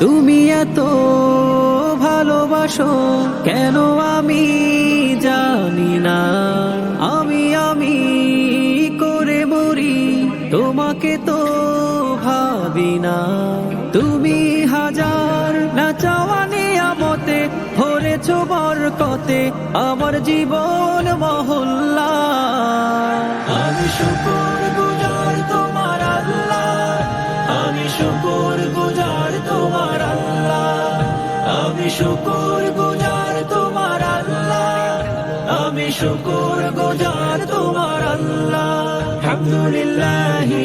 তুমি এত ভালোবাসো, কেন আমি জানি না? আমি আমি করে মরি, তোমাকে তো ভাবি না। তুমি হাজার না চাওয়া নিয়ামতে ভরেছ বরকতে আমার জীবন মহল্লা। আমি শুকর শুকুর গুজার তোমার আল্লাহ। হামদুলিল্লাহি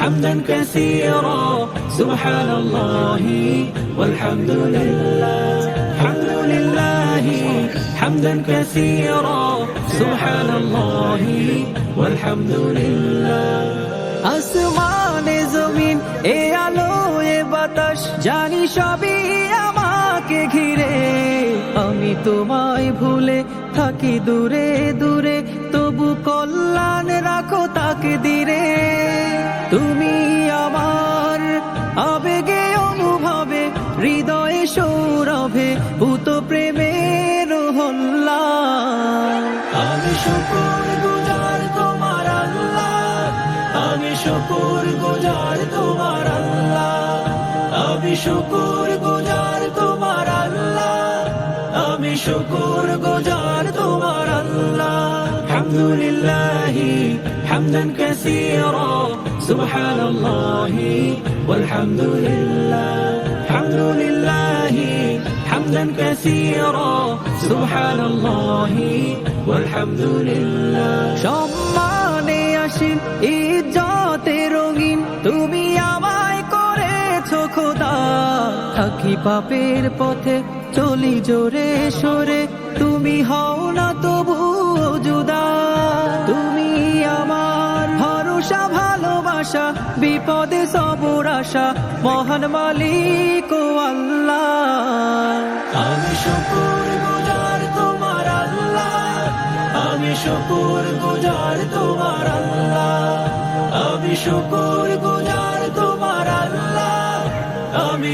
হামদান কাসীরা, সুবহানাল্লাহি ওয়ালহামদুলিল্লাহ। হামদুলিল্লাহি হামদান কাসীরা, সুবহানাল্লাহি ওয়ালহামদুলিল্লাহ। আসমানে জমিন, এ আলো এ বাতাস, জানি সবই আমাকে ঘিরে। আমি তোমায় ভুলে থাকি দূরে দূরে, তবু কল্যাণ রাখো তাকে দিরে তুমি আমার আবেগে, অনুভবে, হৃদয়ে সৌরভে ভূত প্রেমের আমি শুকুর গুজার তোমার আল্লাহ আমি শুকুর গুজার তোমার আল্লাহ আমি শুকুর গুজার আমি শুকুর গুজার তোমার আল্লাহ। হামদুলিল্লাহি, হামদান কাসীরা, সুবহানাল্লাহি, ওয়ালহামদুলিল্লাহ। হামদুলিল্লাহি, হামদান কাসীরা, সুবহানাল্লাহি, ওয়ালহামদুলিল্লাহ। সম্মানে আসিন ইজ্জতে রঙিন, তুমি আমায় করেছ খোদা। থাকি পাপের পথে চলি জোরে সরে, তুমি হও না তবু জুদা তুমি আমার ভরসা, ভালোবাসা, বিপদে সবর আশা, মহান মালিক ও আল্লাহ। আমি শুকুর গুজার তোমার আল্লাহ। আমি শুকুর গুজার তোমার আল্লাহ। আমি শুকুর গুজার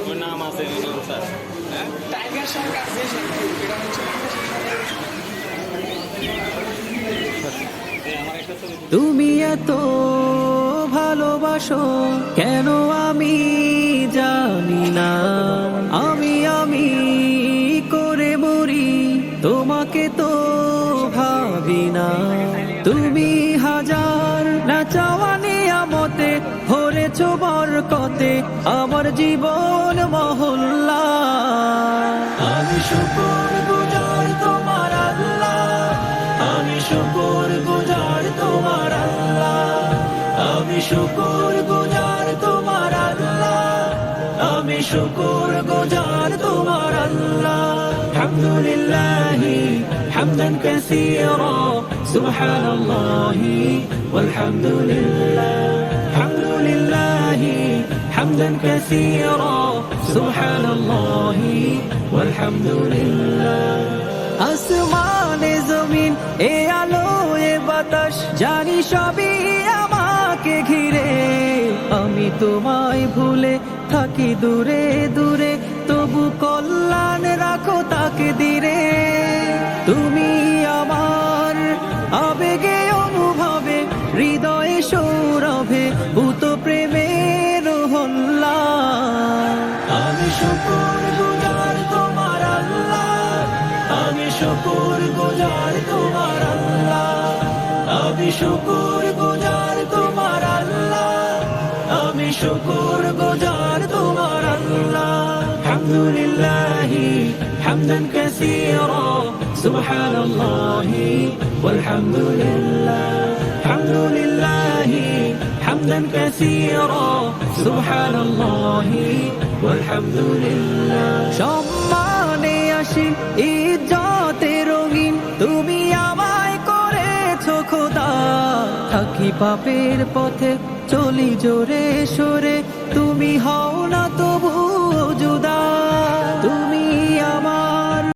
ওর নাম আছে স্যার। হ্যাঁ? টাইগার শার্ক আছে এটা তুমি এত ভালোবাসো কেন আমি জানি না? আমি আমি করে মরি তোমাকে তো ভাবি না। তুমি ভরেছ বরকতে আমার জীবন মহল্লা। আমি শুকুর গুজার তোমার আল্লাহ। আমি শুকুর গুজার তোমার আল্লাহ। আমি শুকুর গুজার তোমার আল্লাহ। আমি শুকুর গুজার তোমার আলহামদুলিল্লাহ حمدا كثيرا سبحان الله والحمد لله الحمد لله حمدا كثيرا سبحان الله والحمد لله আসমানে জমিন এ আলো এ বাতাস জানি সবই আমাকে ঘিরে আমি তোমায় ভুলে থাকি দূরে দূরে তবু কল্যাণ রাখো তাকে দিরে তুমি আমার আবেগে অনুভবে, হৃদয়ে সৌরভে ভূত প্রেমের হল্লা। আমি শুকুর গুজার তোমার আল্লাহ আমি শুকুর গুজার তোমার আল্লাহ আমি শুকুর গুজার তোমার আল্লাহ আমি শুকুর গুজার الحمد لله حمدا كثيرا سبحان الله والحمد لله الحمد لله حمدا كثيرا سبحان الله والحمد لله সম্মানে আসি ইজ্জতে রঙিন তুমি আমায় করেছ খোদা থাকি পাপের পথে চলি জোরে সরে তুমি হও না তবু জুদা